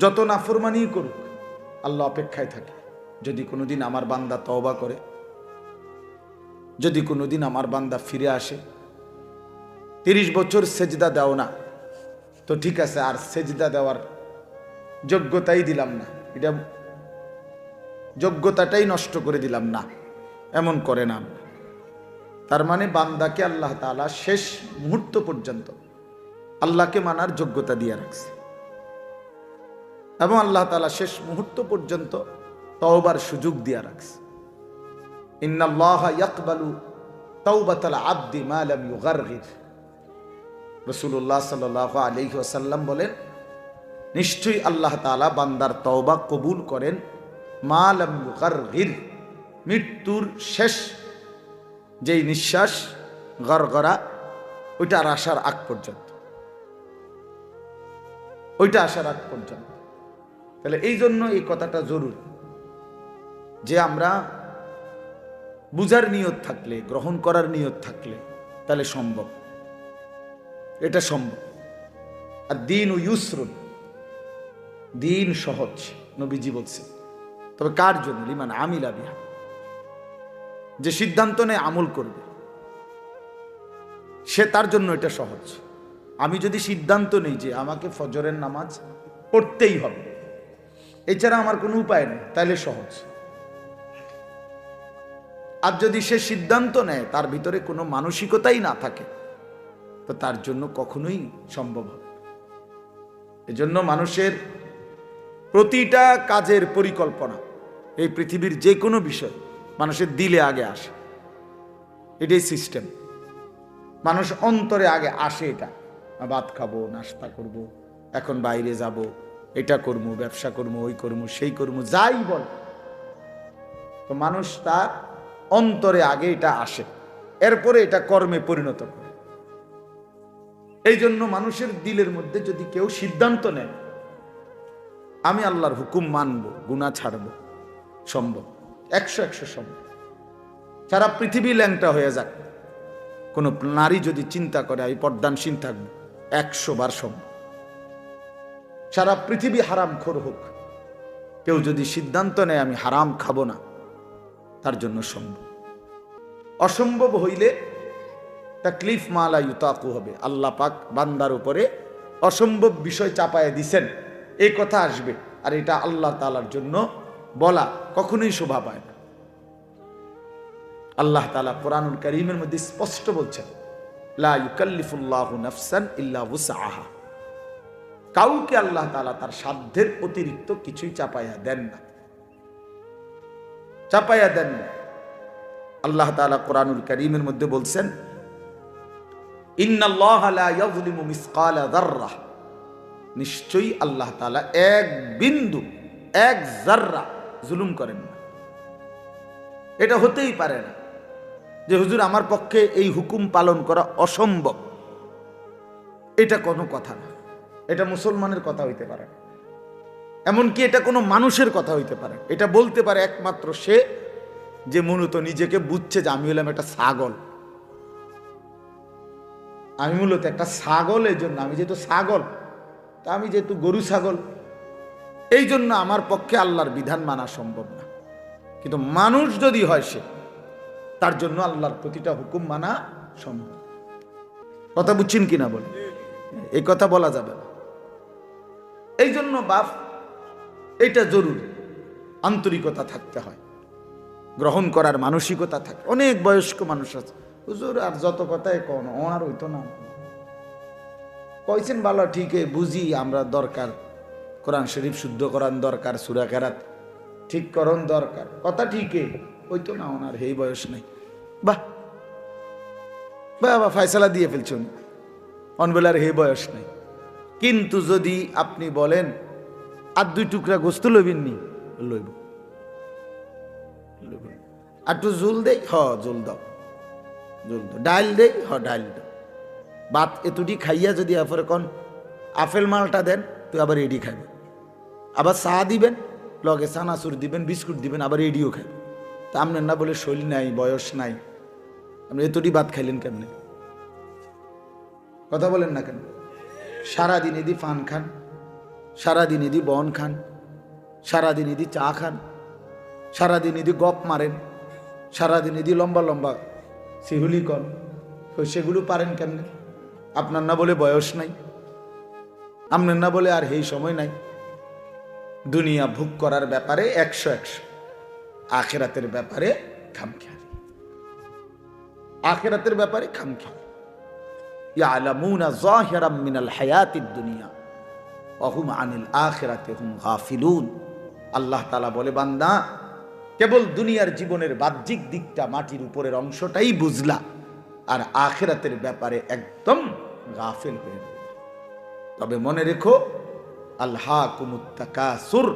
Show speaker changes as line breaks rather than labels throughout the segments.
যত নাফরমানি করুক, আল্লাহ অপেক্ষায় থাকে। যদি কোনোদিন আমার বান্দা তওবা করে, যদি কোনোদিন আমার বান্দা ফিরে আসে, তিরিশ বছর সেজদা দাও না। তো ঠিক আছে, আর সেজদা দেওয়ার যোগ্যতাই দিলাম না। এটা যোগ্যতাটাই নষ্ট করে দিলাম না। এমন করে না। তার মানে বান্দাকে আল্লাহ তাআলা শেষ মুহূর্ত পর্যন্ত আল্লাহকে মানার যোগ্যতা দিয়ে রাখছে। এবং আল্লাহ তাআলা শেষ মুহূর্ত পর্যন্ত তওবার সুযোগ দিয়ে রাখছে। ইন্নাল্লাহ ইয়াকবালু তাওবাতাল আবদি মা লাম ইউগারগির। রাসূলুল্লাহ সাল্লাল্লাহু আলাইহি ওয়াসাল্লাম বলেন, নিশ্চয়ই আল্লাহ তাআলা বান্দার তওবা কবুল করেন। মা লাম ইউগারগির, মৃত্যুর শেষ যেই নিঃশ্বাস, গড়গড়া ওইটার আসার আগ পর্যন্ত। ওইটা আসার আগ পর্যন্ত। তাহলে এই জন্য এই কথাটা জরুরি। যে আমরা বুঝার নিয়ত থাকলে, গ্রহণ করার নিয়ত থাকলে তাহলে সম্ভব। এটা সম্ভব। আর দিন ও ইউসরুন। দিন সহজ, নবীজি বলছে তবে কার জন্য? লিমান আমিলা বিহা। যে সিদ্ধান্ত নেয়, আমল করবে। সে তার জন্য এটা সহজ। আমি যদি সিদ্ধান্ত নেই যে আমাকে ফজরের নামাজ পড়তেই হবে এছাড়া আমার কোনো উপায় নেই তাহলে সহজ। আর যদি সে সিদ্ধান্ত নেয়, তার ভিতরে কোনো মানসিকতাই না থাকে, তো তার জন্য কখনোই সম্ভব হবে এজন্য মানুষের প্রতিটা কাজের পরিকল্পনা, এই পৃথিবীর যে কোনো বিষয় মানুষের দিলে আগে আসে। এটাই সিস্টেম মানুষ অন্তরে আগে আসে এটা। ভাত খাব, নাস্তা করব। এখন বাইরে যাব এটা করব ব্যবসা করব ওই করব সেই করব যাই বল। তো মানুষ তার অন্তরে আগে এটা আসে, এরপরে এটা কর্মে পরিণত করে। এই জন্য মানুষের দিলের মধ্যে যদি কেউ সিদ্ধান্ত নেয়, আমি আল্লাহর হুকুম মানব গুণা ছাড়ব, সম্ভব। একশো একশো সম্ভব। সারা পৃথিবী ল্যাংটা হয়ে যাক। কোনো নারী যদি চিন্তা করে আমি পর্দানসীন থাকব একশো বার সম্ভব। সারা পৃথিবী হারাম খোর হোক। কেউ যদি সিদ্ধান্ত নেয়, আমি হারাম খাব না, তার জন্য সম্ভব। অসম্ভব হইলে তাকলিফ মালা ইউতাকু হবে। আল্লাহ পাক বান্দার উপরে অসম্ভব বিষয় চাপায় দিছেন। এই কথা আসবে, আর এটা আল্লাহ তালার জন্য বলা কখনোই শোভা পায় না। আল্লাহ তালা কোরআনুল করিমের মধ্যে স্পষ্ট বলছেন, লা ইউকাল্লিফুল্লাহু নাফসান ইল্লা উসআহা কাউকে আল্লাহ তালা তার সাধ্যের অতিরিক্ত কিছুই চাপাইয়া দেন না। চাপাইয়া দেন না। আল্লাহ তালা কোরআনুল করিমের মধ্যে বলছেন নিশ্চয়ই আল্লাহ তালা এক বিন্দু, এক জাররা জুলুম করেন না। এটা হতেই পারে না যে, হুজুর, আমার পক্ষে এই হুকুম পালন করা অসম্ভব। এটা কোনো কথা না। এটা মুসলমানের কথা হইতে পারে। এমনকি এটা কোনো মানুষের কথা হইতে পারে। এটা বলতে পারে একমাত্র সে যে মূলত নিজেকে বুঝছে যে আমি হলাম একটা ছাগল। আমি মূলত একটা ছাগল, এই জন্য আমি যেহেতু ছাগল, তা আমি যেহেতু গরু ছাগল, এই জন্য আমার পক্ষে আল্লাহর বিধান মানা সম্ভব না। কিন্তু মানুষ যদি হয় সে, তার জন্য আল্লাহর প্রতিটা হুকুম মানা সম্ভব। কথা বুঝছেন কিনা বলে এই কথা বলা যাবে না। এই জন্য বাপ এটা জরুরি। আন্তরিকতা থাকতে হয়। গ্রহণ করার মানসিকতা থাকে। অনেক বয়স্ক মানুষ আছে। হুজুর, আর যত কথাই কোন আর হইতো না। কইছেন, ভালো, ঠিক বুঝি, আমরা দরকার। কোরআন শরীফ শুদ্ধ করান দরকার, সুরা কেরাত ঠিক করণ দরকার। কথা ঠিকই হইতো না, ওনার এই বয়স নেই। বাহ! বাবা ফায়সালা দিয়ে ফেলছেন। অনবেলার হে বয়স নেই। কিন্তু যদি আপনি বলেন, আর দুই টুকরা গোস্ত লইবেননি? লইব। আর একটু জুল দেই? হ, জুল দাও। জুল দাও। ডাইল দেই? হ, ডাইল দাও। ভাত এতুটি খাইয়া যদি এরপরে কন, আপেল মালটা দেন তুই আবার এডি খাবে আবার চা দিবেন, লগে চানাচুর দিবেন, বিস্কুট দিবেন, আবার এডিও খাবে তা আপনার না বলে শৈল নাই, বয়স নাই। আপনি এতটি ভাত খাইলেন কেমনে? কথা বলেন না কেন? সারাদিন এদি ফান খান, সারাদিন ইদি বন খান, সারাদিন ইদি চা খান, সারাদিন এদি গপ মারেন, সারাদিন ইদি লম্বা লম্বা কন। তো সেগুলো পারেন কেমনে? আপনার না বলে বয়স নাই, আপনার না বলে আর এই সময় নাই। দুনিয়া ভোগ করার ব্যাপারে একশো একশো, আখেরাতের ব্যাপারে খামখেয়ালি। আখেরাতের ব্যাপারে খামখেয়ালি। মিনাল দুনিয়া। আনিল আখেরাতে হুম গাফিলুন। আল্লাহ তালা বলে, বান্দা, কেবল দুনিয়ার জীবনের বাহ্যিক দিকটা মাটির উপরের অংশটাই বুঝলা, আর আখেরাতের ব্যাপারে একদম গাফিল হয়ে তবে মনে রেখো আল্লাহ কুমুত্তাকাসুর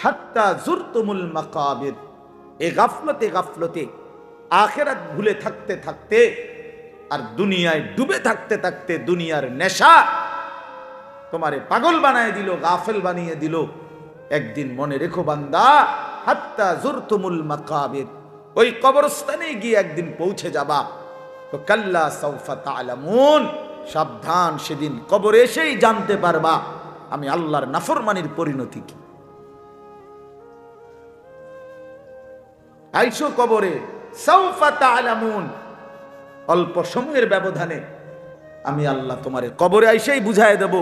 হাত্তা জুরতুমুল এ গাফলতে গাফলতে আখেরাত ভুলে থাকতে থাকতে আর দুনিয়ায় ডুবে থাকতে থাকতে দুনিয়ার নেশা তোমারে পাগল বানায় দিল, গাফেল বানিয়ে দিল। একদিন মনে রেখো বান্দা, হাত্তা জুরতুমুল মাকাবির। ওই কবরস্থানে গিয়ে একদিন পৌঁছে যাবা। তো কাল্লা সৌফা তালামুন সাবধান সেদিন কবরে এসেই জানতে পারবা আমি আল্লাহর নাফরমানির পরিণতি কি। আইসো কবরে সৌফা তালামুন অল্প সময়ের ব্যবধানে আমি আল্লাহ তোমারে কবরে আইসেই বুঝায় দেব।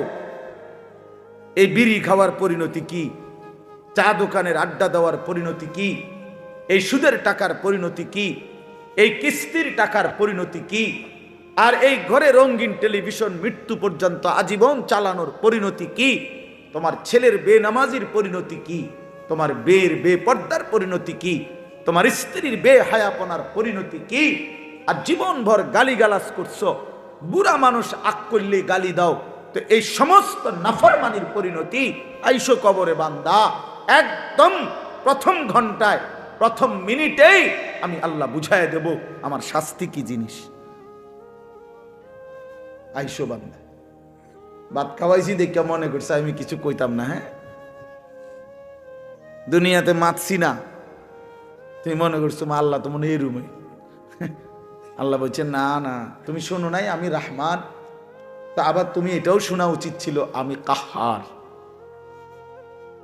এই বিড়ি খাওয়ার পরিণতি কি? চা দোকানের আড্ডা দেওয়ার পরিণতি কি? এই সুদের টাকার পরিণতি কি? এই কিস্তির টাকার পরিণতি কি? আর এই ঘরে রঙিন টেলিভিশন মৃত্যু পর্যন্ত আজীবন চালানোর পরিণতি কি? তোমার ছেলের বেনামাজির পরিণতি কি? তোমার বের বেপর্দার পরিণতি কি? তোমার স্ত্রীর বে হায়াপনার পরিণতি কি? আর জীবনভর গালিগালাজ করছ, বুড়া মানুষ আক করলে গালি দাও। তো এই সমস্ত নাফরমানির পরিণতি আইসো কবরে বান্দা, একদম প্রথম ঘন্টায়, প্রথম মিনিটেই আমি আল্লাহ বুঝাই দেব আমার শাস্তি কি জিনিস। আইসো বান্দা, ভাত খাওয়াইছি দেখে মনে করছে আমি কিছু কইতাম না হ্যাঁ? দুনিয়াতে মাতছি না। তুমি মনে করছ আল্লাহ তো মনে এই রুমে। আল্লাহ বলছে না না, তুমি শোনো নাই, আমি রাহমান। তা আবার তুমি এটাও শোনা উচিত ছিল, আমি কাহার।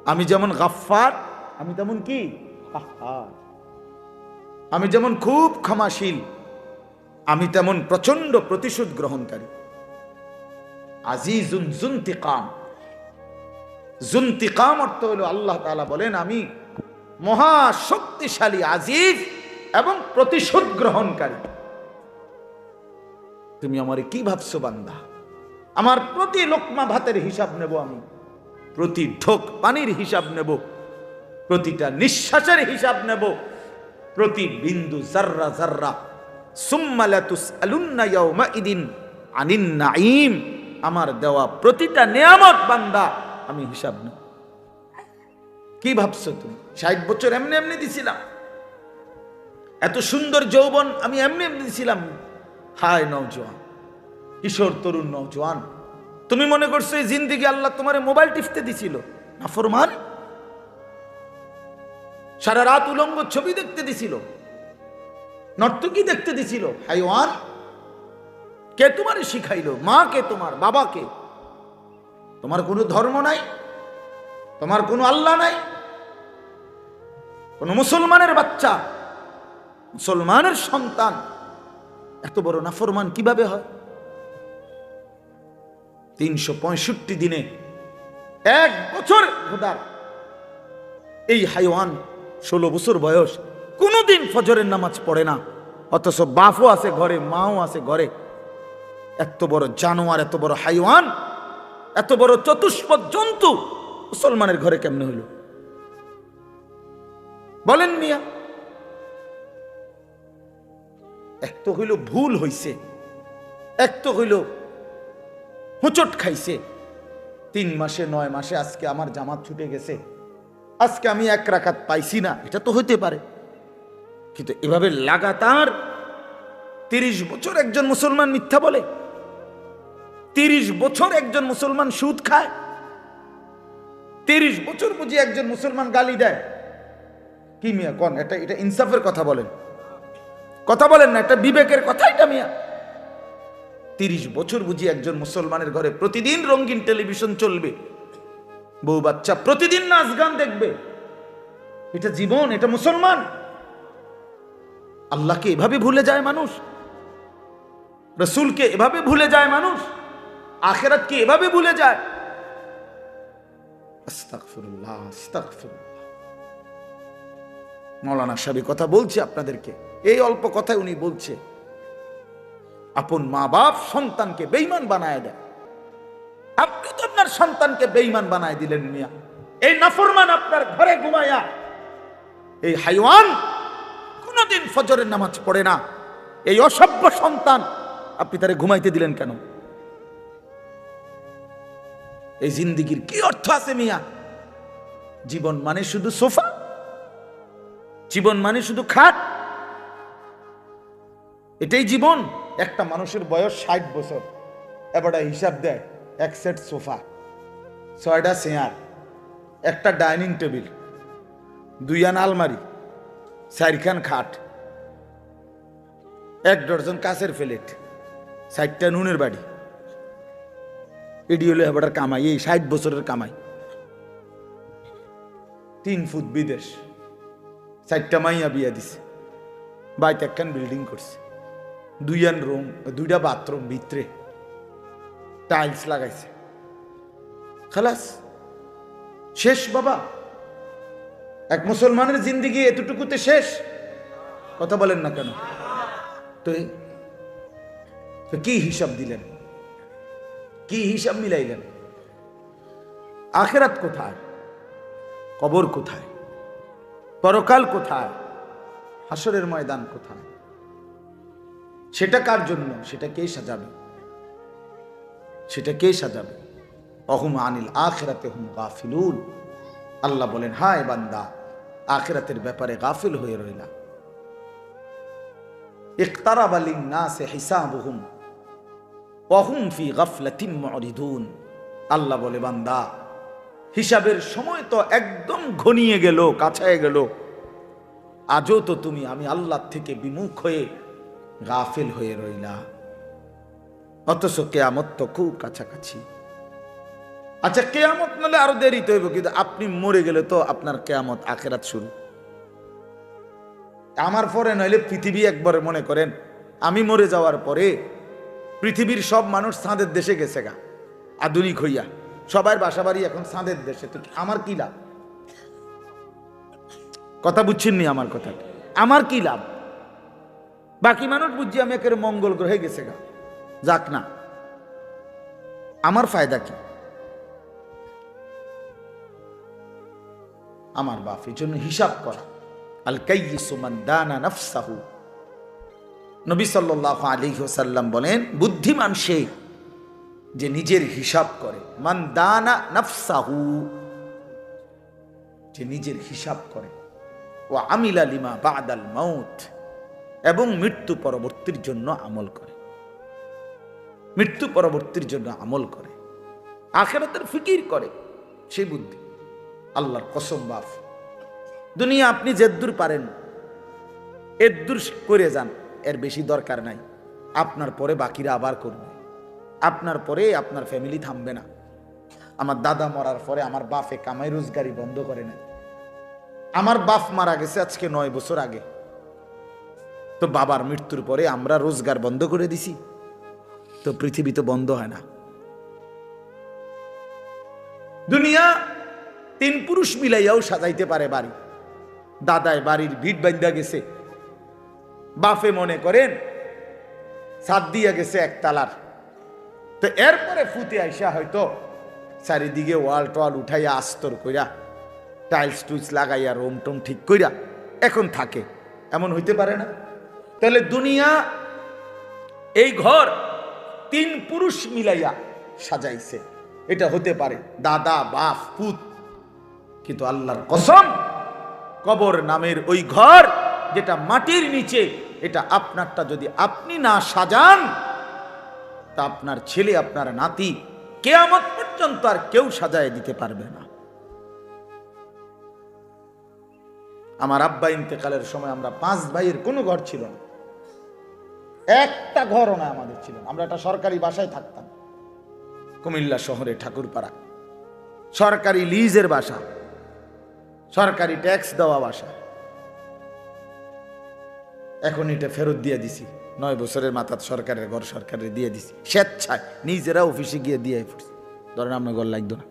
আমি যেমন গাফার আমি তেমন কি? কাহার। আমি যেমন খুব ক্ষমাশীল, আমি তেমন প্রচণ্ড প্রতিশোধ গ্রহণকারী। আজি জুন জুন আজিজুন জুন্তিকাম। জুন্তিকাম অর্থ হলো, আল্লাহ তাআলা বলেন, আমি মহা শক্তিশালী, আজিজ এবং প্রতিশোধ গ্রহণকারী। তুমি আমারে কি ভাবছ, বান্দা? আমার প্রতি লোকমা ভাতের হিসাব নেব আমি। প্রতি ঢোক পানির হিসাব নেব। প্রতিটা নিঃশ্বাসের হিসাব নেব। প্রতি বিন্দু জাররা জাররা আনিন নাঈম আমার দেওয়া প্রতিটা নিয়ামত, বান্দা, আমি হিসাব নেব। কি ভাবছ তুমি? ষাট বছর এমনি এমনি দিছিলাম। এত সুন্দর যৌবন আমি এমনি এমনি দিছিলাম। হায় নৌজওয়ান কিশোর তরুণ নৌজওয়ান তুমি মনে করছ এই জিন্দিগি আল্লাহ তোমার মোবাইল টিপতে দিছিল? না ফরমান? সারা রাত উলঙ্গ ছবি দেখতে দিছিল। নর্তকী দেখতে দিছিল। হাইওয়ান? কে তোমারে শিখাইলো? মা কে তোমার? বাবা কে তোমার কোনো ধর্ম নাই? তোমার কোনো আল্লাহ নাই? কোন মুসলমানের বাচ্চা? মুসলমানের সন্তান? এত বড় নাফরমান কীভাবে হয়? তিনশো পঁয়ষট্টি দিনে এক বছর এই হাইওয়ান ষোলো বছর বয়স কোনোদিন ফজরের নামাজ পড়ে না। অথচ বাপও আছে ঘরে, মাও আছে ঘরে। এত বড় জানোয়ার, এত বড় হাইওয়ান, এত বড় চতুষ্পদ জন্তু মুসলমানের ঘরে কেমনে হইল বলেন মিয়া। এক তো হইল ভুল হইছে, এক তো হইল হুচট খাইছে। তিন মাসে, নয় মাসে আজকে আমার জামাত ছুটে গেছে। আজকে আমি এক রাখাত পাইছি না, এটা তো হইতে পারে। কিন্তু এভাবে লাগাতার তিরিশ বছর একজন মুসলমান মিথ্যা বলে, তিরিশ বছর একজন মুসলমান সুদ খায়, তিরিশ বছর বুঝি একজন মুসলমান গালি দেয়। কি মিয়া কন, এটা এটা ইনসাফের কথা বলেন। কথা বলেন না এটা বিবেকের কথা এটা মিয়া। তিরিশ বছর বুঝি একজন মুসলমানের ঘরে প্রতিদিন রঙিন টেলিভিশন চলবে। বউ বাচ্চা প্রতিদিন নাচ গান দেখবে। এটা জীবন, এটা মুসলমান। আল্লাহকে এভাবে ভুলে যায় মানুষ। রসুলকে এভাবে ভুলে যায় মানুষ। আখেরাতকে এভাবে ভুলে যায়। মৌলানা সাহেব কথা বলছি আপনাদেরকে। এই অল্প কথায় উনি বলছে। আপন মা বাপ সন্তানকে বেইমান বানায় দেয়। আপনি তো আপনার সন্তানকে বেইমান বানায় দিলেন মিয়া। এই নাফরমান আপনার ঘরে ঘুমায়া, এই হাইওয়ান কোনোদিন ফজরের নামাজ পড়ে না। এই অসভ্য সন্তান আপনি তারে ঘুমাইতে দিলেন কেন? এই জিন্দিগির কি অর্থ আছে মিয়া? জীবন মানে শুধু সোফা? জীবন মানে শুধু খাট? এটাই জীবন। একটা মানুষের বয়স ষাট বছর। এবার হিসাব দেয়, এক সেট সোফা, ছয়টা চেয়ার, একটা ডাইনিং টেবিল, দুইয়ান আলমারি, চারখান খাট, এক ডজন কাছের প্লেট ষাটটা নুনের বাড়ি। এডি হলো এবার কামাই, এই ষাট বছরের কামাই। তিন ফুট বিদেশ, চারটা মাইয়া বিয়া দিছে, বাইতে একখান বিল্ডিং করছে। দুইয়ান রুম, দুইটা বাথরুম ভিতরে। টাইলস লাগাইছে। খালাস, শেষ বাবা। এক মুসলমানের জিন্দিগি এতটুকুতে শেষ? কথা বলেন না কেন? তো কি হিসাব দিলেন? কি হিসাব মিলাইলেন? আখেরাত কোথায়? কবর কোথায়? পরকাল কোথায়? হাসরের ময়দান কোথায়? সেটা কার জন্য? সেটা কে সাজাবে? সেটা কে সাজাবে? অহুম আনিল আখেরাতে হুম গাফিলুন। আল্লাহ বলেন, হায় বান্দা, আখেরাতের ব্যাপারে গাফিল হয়ে রইলা। ইকতারাব লিন-নাসি হিসাবুহুম ওয়া হুম ফি গাফলাতিন মুরিদুন। আল্লাহ বলে, বান্দা, হিসাবের সময় তো একদম ঘনিয়ে গেল, কাছায় গেল। আজও তো তুমি, আমি আল্লাহ থেকে বিমুখ হয়ে গাফিল হয়ে রইলা। অথচ কেয়ামত তো খুব কাছাকাছি। আচ্ছা কেয়ামত নালে আরও দেরিতে হইব, কিন্তু আপনি মরে গেলে তো আপনার কেয়ামত আখেরাত শুরু। আমার পরে নইলে পৃথিবী একবারে মনে করেন, আমি মরে যাওয়ার পরে পৃথিবীর সব মানুষ সাঁদের দেশে গেছে গা, আধুনিক হইয়া। সবার বাসা বাড়ি এখন সাঁদের দেশে, তো আমার কি লাভ? কথা বুঝছেননি আমার কথা? আমার কি লাভ? বাকি মানুষ বুঝছি আমি একের মঙ্গল গ্রহে গেছে গা। যাক না। আমার ফায়দা কি? আমার বাপ, এই জন্য হিসাব করা। আল কাইয়িসুমান দানা নাফসাহু। নবী সাল্লাল্লাহু আলাইহি ওয়াসাল্লাম বলেন, বুদ্ধিমান সে যে নিজের হিসাব করে, মান দানা নাফসাহু, যে নিজের হিসাব করে। ও আমিলা লিমা বাদাল মাউত। এবং মৃত্যু পরবর্তীর জন্য আমল করে। মৃত্যু পরবর্তীর জন্য আমল করে। আখেরাতের ফিকির করে সেই বুদ্ধি। আল্লাহর কসম বাফ দুনিয়া আপনি যেদ্দুর পারেন, এদ্দুর করে যান, এর বেশি দরকার নাই। আপনার পরে বাকিরা আবার করবে। আপনার পরে আপনার ফ্যামিলি থামবে না। আমার দাদা মরার পরে আমার বাপে কামাই রোজগারি বন্ধ করে না আমার বাপ মারা গেছে আজকে নয় বছর আগে। তো বাবার মৃত্যুর পরে আমরা রোজগার বন্ধ করে দিছি। তো পৃথিবী তো বন্ধ হয় না। দুনিয়া তিন পুরুষ মিলাইয়াও সাজাইতে পারে বাড়ি। দাদায় বাড়ির ভিট বান্ধা গেছে। বাফে মনে করেন সাত দিয়া গেছে একতালার তো এরপরে ফুতে আইসা হয়তো চারিদিকে ওয়াল টোয়াল উঠাইয়া আস্তর কইরা, টাইলস টুইলস লাগাইয়া রোম টোম ঠিক কইরা, এখন থাকে। এমন হইতে পারে না? তাহলে দুনিয়া, এই ঘর তিন পুরুষ মিলাইয়া সাজাইছে। এটা হতে পারে দাদা, বাপ, পুত। কিন্তু আল্লাহর কসম, কবর নামের ওই ঘর যেটা মাটির নিচে, এটা আপনারটা যদি আপনি না সাজান, তা আপনার ছেলে, আপনার নাতি কেয়ামত পর্যন্ত আর কেউ সাজায় দিতে পারবে না। আমার আব্বা ইন্তেকালের সময় আমরা পাঁচ ভাইয়ের কোনো ঘর ছিল না। একটা ঘরও না আমাদের ছিল আমরা একটা সরকারি বাসায় থাকতাম। কুমিল্লা শহরে ঠাকুরপাড়া। সরকারি লিজের বাসা। সরকারি ট্যাক্স দেওয়া বাসা। এখন এটা ফেরত দিয়ে দিছি। নয় বছরের মাথার সরকারের ঘর সরকারের দিয়ে দিছি। স্বেচ্ছায় নিজেরা অফিসে গিয়ে দিয়ে পড়ছি ধরেন আপনার ঘর লাগতো না।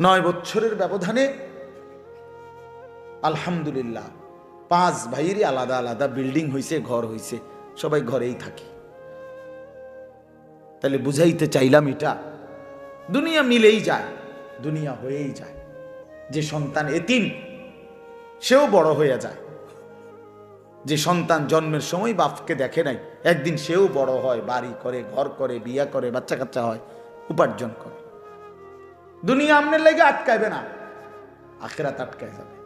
নয় বছরের ব্যবধানে আলহামদুলিল্লাহ পাঁচ ভাইয়েরই আলাদা আলাদা বিল্ডিং হয়েছে ঘর হয়েছে সবাই ঘরেই থাকি। তাহলে বুঝাইতে চাইলাম এটা, দুনিয়া মিলেই যায়, দুনিয়া হয়েই যায়। যে সন্তান এতিম, সেও বড় হয়ে যায়। যে সন্তান জন্মের সময় বাপকে দেখে নাই, একদিন সেও বড় হয়, বাড়ি করে, ঘর করে, বিয়া করে বাচ্চা কাচ্চা হয়, উপার্জন করে। দুনিয়া আমনের লেগে আটকাইবে না, আখেরাত আটকায় যাবে।